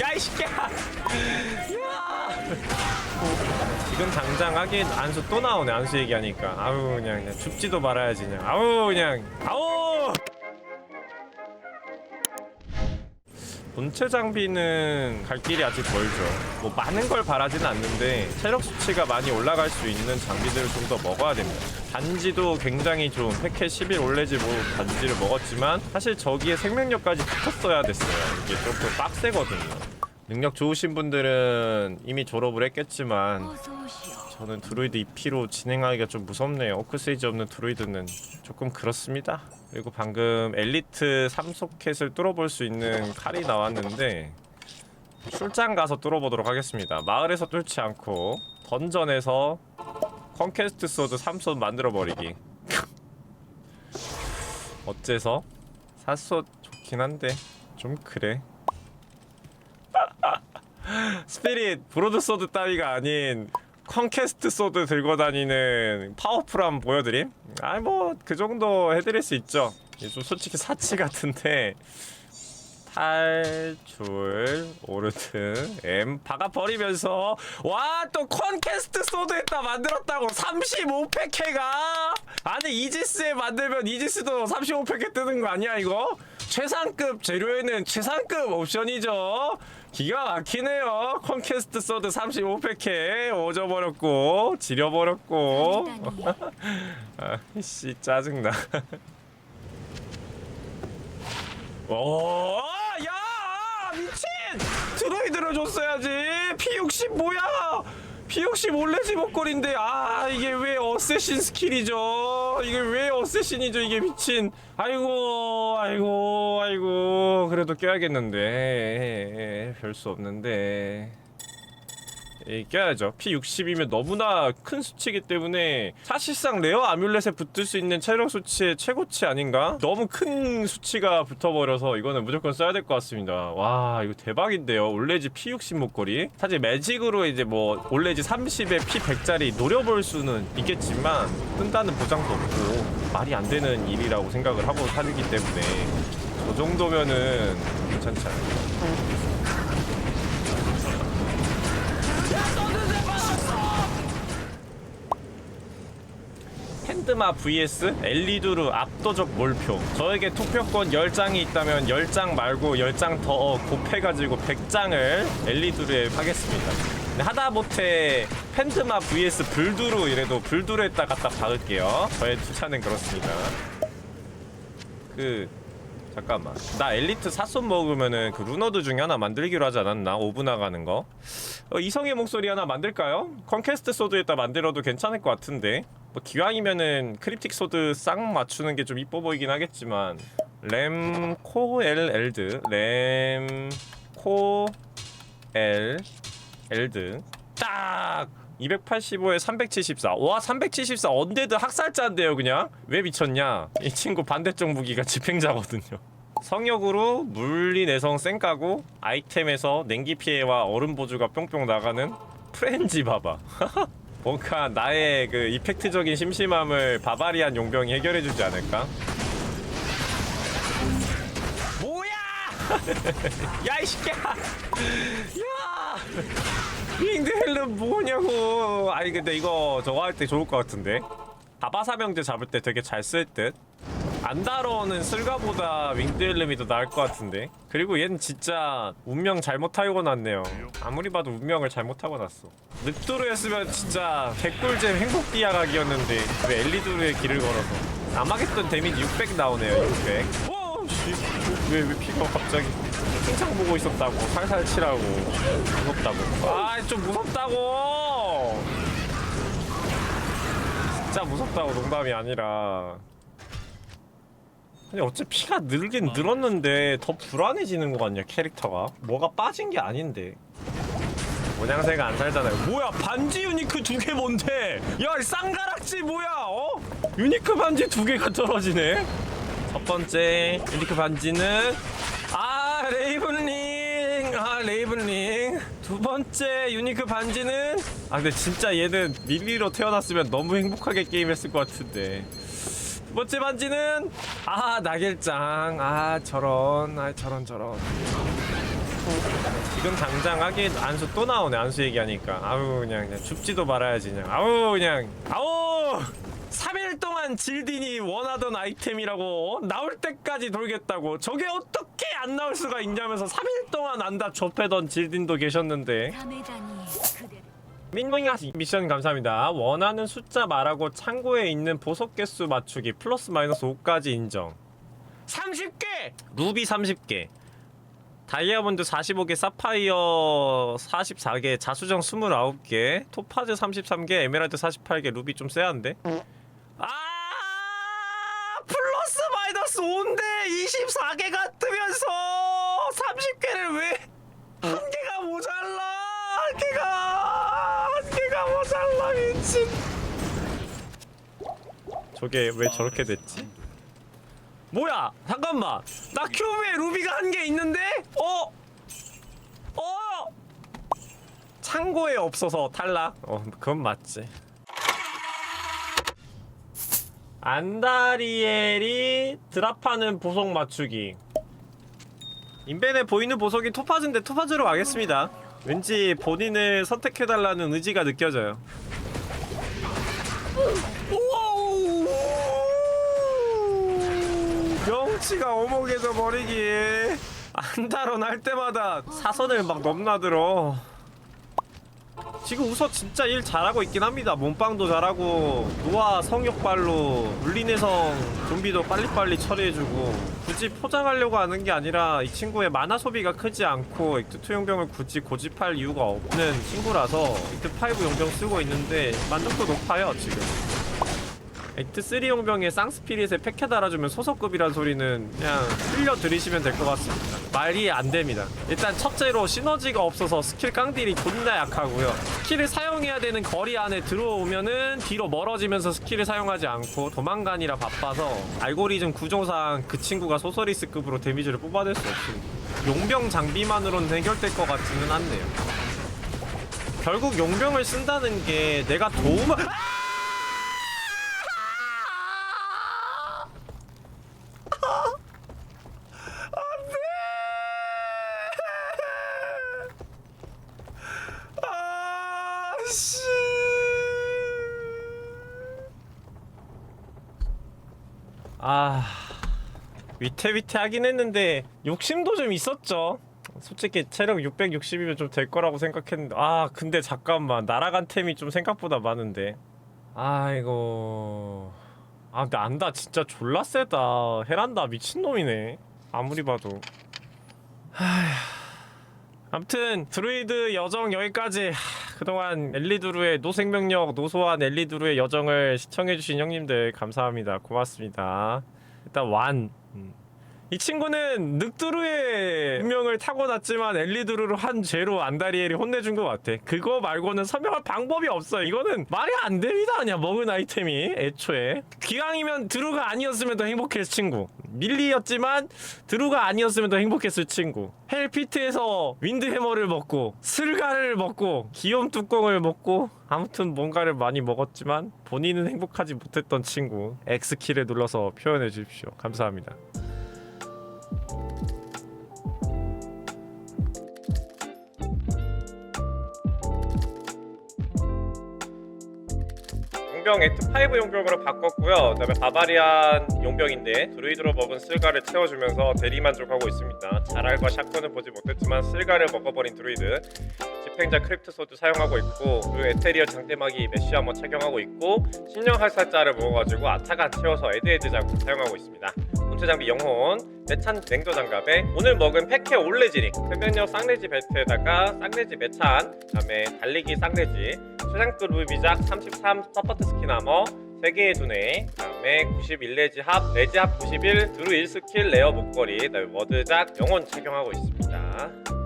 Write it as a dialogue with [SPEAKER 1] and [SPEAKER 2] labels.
[SPEAKER 1] 야 이 새끼야. 야 지금 당장 하긴 안수 또 나오네 안수 얘기하니까. 아우 그냥, 그냥 죽지도 말아야지 그냥. 아우 그냥. 아우 본체 장비는 갈 길이 아직 멀죠. 뭐 많은 걸 바라지는 않는데 체력 수치가 많이 올라갈 수 있는 장비들을 좀 더 먹어야 됩니다. 반지도 굉장히 좋은 패켓 11 올레지 뭐 반지를 먹었지만 사실 저기에 생명력까지 붙었어야 됐어요. 이게 조금 빡세거든요. 능력 좋으신 분들은 이미 졸업을 했겠지만. 저는 드루이드 2P로 진행하기가 좀 무섭네요. 오크세이지 없는 드루이드는 조금 그렇습니다. 그리고 방금 엘리트 3소켓을 뚫어볼 수 있는 칼이 나왔는데 출장 가서 뚫어보도록 하겠습니다. 마을에서 뚫지 않고 던전에서 컨퀘스트 소드 3솥 만들어버리기. 어째서? 4솥 좋긴 한데 좀 그래. 스피릿 브로드 소드 따위가 아닌 컨퀘스트 소드 들고 다니는 파워풀함 보여드림? 아이 뭐 그 정도 해드릴 수 있죠. 좀 솔직히 사치 같은데. 탈출 오르트 M 박아버리면서. 와 또 컨퀘스트 소드 했다 만들었다고 35팩 해가? 아니 이지스에 만들면 이지스도 35팩 해 뜨는 거 아니야 이거? 최상급 재료에는 최상급 옵션이죠 기가 막히네요 컨퀘스트 소드 35팩해 오져버렸고 지려버렸고. 아씨 짜증나 오, 야, 미친! 드로이드를 줬어야지. P60 뭐야? P60 올레지 목걸인데 아 이게 왜 어쌔신 스킬이죠? 이게 왜 어쌔신이죠? 이게 미친. 아이고, 아이고, 아이고. 그래도 껴야겠는데 별 수 없는데. 예, 껴야죠. P60이면 너무나 큰 수치이기 때문에 사실상 레어 아뮬렛에 붙을 수 있는 체력 수치의 최고치 아닌가? 너무 큰 수치가 붙어버려서 이거는 무조건 써야 될 것 같습니다. 와 이거 대박인데요. 올레지 P60 목걸이. 사실 매직으로 이제 뭐 올레지 30에 P100짜리 노려볼 수는 있겠지만 뜬다는 보장도 없고 말이 안 되는 일이라고 생각을 하고 살기 때문에 저 정도면은 괜찮지 않을까. 핸드마 vs 엘리두르 압도적 몰표. 저에게 투표권 10장이 있다면 10장 말고 10장 더 곱해가지고 100장을 엘리두르에 하겠습니다. 하다못해 팬드마 vs 불두루 이래도 불두루에다 갖다 박을게요. 저의 추천은 그렇습니다. 그 잠깐만. 나 엘리트 사손 먹으면은 그 루너드 중에 하나 만들기로 하지 않았나? 오브 나가는 거? 어, 이성의 목소리 하나 만들까요? 컨퀘스트 소드에다 만들어도 괜찮을 것 같은데. 뭐 기왕이면은 크립틱 소드 싹 맞추는 게 좀 이뻐 보이긴 하겠지만. 램 코엘 엘드. 램 코엘 엘드. 딱 285에 374. 와, 374 언데드 학살자인데요, 그냥? 왜 미쳤냐? 이 친구 반대쪽 무기가 집행자거든요. 성역으로 물리 내성 쌩까고 아이템에서 냉기 피해와 얼음 보조가 뿅뿅 나가는 프렌지 바바. 뭔가 나의 그 이펙트적인 심심함을 바바리안 용병이 해결해 주지 않을까? 뭐야! 야, 이 새끼야! 야! 윙드헬은 뭐냐고! 아니, 근데 이거 저거 할 때 좋을 것 같은데? 바바사명제 잡을 때 되게 잘 쓸 듯? 안다로는 쓸가보다 윙드헬름이 더 나을 것 같은데? 그리고 얘는 진짜 운명 잘못 타고 났네요. 아무리 봐도 운명을 잘못 타고 났어. 늑두루였으면 진짜 개꿀잼 행복 비아각이었는데 왜 엘리두루의 길을 걸어서 아마겟돈 데미지 600 나오네요 600 오! 씨. 왜, 왜 피가 갑자기 칭찬 보고 있었다고? 살살 치라고. 무섭다고. 아 좀 무섭다고! 진짜 무섭다고 농담이 아니라. 아니 어째 피가 늘긴 늘었는데 더 불안해지는 거 같냐 캐릭터가? 뭐가 빠진 게 아닌데. 모양새가 안 살잖아요. 뭐야 반지 유니크 두 개 뭔데? 야이 쌍가락지 뭐야 어? 유니크 반지 두 개가 떨어지네 첫 번째 유니크 반지는 아 레이븐링! 아 레이븐링. 두 번째 유니크 반지는 아 근데 진짜 얘는 밀리로 태어났으면 너무 행복하게 게임했을 것 같은데. 두 멋지 반지는 아 낙일장. 아 저런 아 저런 저런. 지금 당장 하긴 안수 또 나오네 안수 얘기하니까. 아우 그냥, 그냥 죽지도 말아야지 그냥. 아우 그냥. 아우 3일 동안 질딘이 원하던 아이템이라고 나올 때까지 돌겠다고 저게 어떻게 안 나올 수가 있냐면서 3일 동안 안다 좁혀던 질딘도 계셨는데 민공이가 미션 감사합니다. 원하는 숫자 말하고 창고에 있는 보석 개수 맞추기 플러스 마이너스 5까지 인정. 30개! 루비 30개. 다이아몬드 45개, 사파이어 44개, 자수정 29개, 토파즈 33개, 에메랄드 48개, 루비 좀 세한데? 아! 플러스 5인데 24개가 뜨면서 30개를 왜 한 개가 모자라? 한 개가 한 개가 모자라 미친. 저게 왜 저렇게 됐지? 뭐야? 잠깐만. 나 큐브에 루비가 한 개 있는데? 어? 어? 창고에 없어서 탈락. 어 그건 맞지 안다리엘이 드랍하는 보석 맞추기 인벤에 보이는 보석이 토파즈인데 토파즈로 가겠습니다. 왠지 본인을 선택해달라는 의지가 느껴져요. 명치가 오목해져 버리기에 안다론 할 때마다 사선을 막 넘나들어. 지금 우서 진짜 일 잘하고 있긴 합니다. 몸빵도 잘하고 노아 성욕발로 물리내성 좀비도 빨리빨리 처리해주고 굳이 포장하려고 하는 게 아니라 이 친구의 만화 소비가 크지 않고 액트2 용병을 굳이 고집할 이유가 없는 친구라서 액트5 용병 쓰고 있는데 만족도 높아요 지금. 액트 3 용병에 쌍스피릿에 팩해 달아주면 소속급이란 소리는 그냥 흘려 들이시면 될 것 같습니다. 말이 안 됩니다. 일단 첫째로 시너지가 없어서 스킬 깡딜이 존나 약하고요. 스킬을 사용해야 되는 거리 안에 들어오면은 뒤로 멀어지면서 스킬을 사용하지 않고 도망가니라 바빠서 알고리즘 구조상 그 친구가 소서리스급으로 데미지를 뽑아낼 수 없습니다. 용병 장비만으로는 해결될 것 같지는 않네요. 결국 용병을 쓴다는 게 내가 도움을 아 위태위태하긴 했는데 욕심도 좀 있었죠. 솔직히 체력 660이면 좀 될 거라고 생각했는데 아 근데 잠깐만 날아간 템이 좀 생각보다 많은데. 아이고. 아 근데 안다 진짜 졸라 세다. 헤란다 미친놈이네. 아무리 봐도. 아 무튼 드루이드 여정 여기까지. 하, 그동안 엘리두루의 노생명력 노소한 엘리두루의 여정을 시청해주신 형님들 감사합니다. 고맙습니다. 일단 완 음. 이 친구는 늑두루의 운명을 타고났지만 엘리두루를 한 죄로 안다리엘이 혼내준 것 같아. 그거 말고는 설명할 방법이 없어 이거는 말이 안 됩니다 그냥 먹은 아이템이 애초에. 기왕이면 드루가 아니었으면 더 행복했을 친구. 밀리였지만 드루가 아니었으면 더 행복했을 친구. 헬피트에서 윈드해머를 먹고 슬가를 먹고 기욤 뚜껑을 먹고 아무튼 뭔가를 많이 먹었지만 본인은 행복하지 못했던 친구. X키를 눌러서 표현해 주십시오. 감사합니다 용병 액트5 용병으로 바꿨고요. 그다음에 바바리안 용병인데 드루이드로 먹은 쓸가를 채워주면서 대리만족하고 있습니다. 자랄과 샷건은 보지 못했지만 쓸가를 먹어버린 드루이드 집행자 크립트 소드 사용하고 있고 그리고 에테리얼 장대막이 메시 아머 착용하고 있고 신령 할살자를 먹어가지고 아타간 채워서 에드헤드 장구 사용하고 있습니다. 본체 장비 영혼 메찬 냉도 장갑에 오늘 먹은 패케 올레지릭 흡연력 쌍레지 벨트에다가 쌍레지 메찬 그다음에 달리기 쌍레지 최상급 루비작 33 서퍼트 스킨 아머 3개의 두뇌 그다음에 91 레지 합 레지 합 91 드루 1스킬 레어 목걸이 그다음에 워드작 영혼 착용하고 있습니다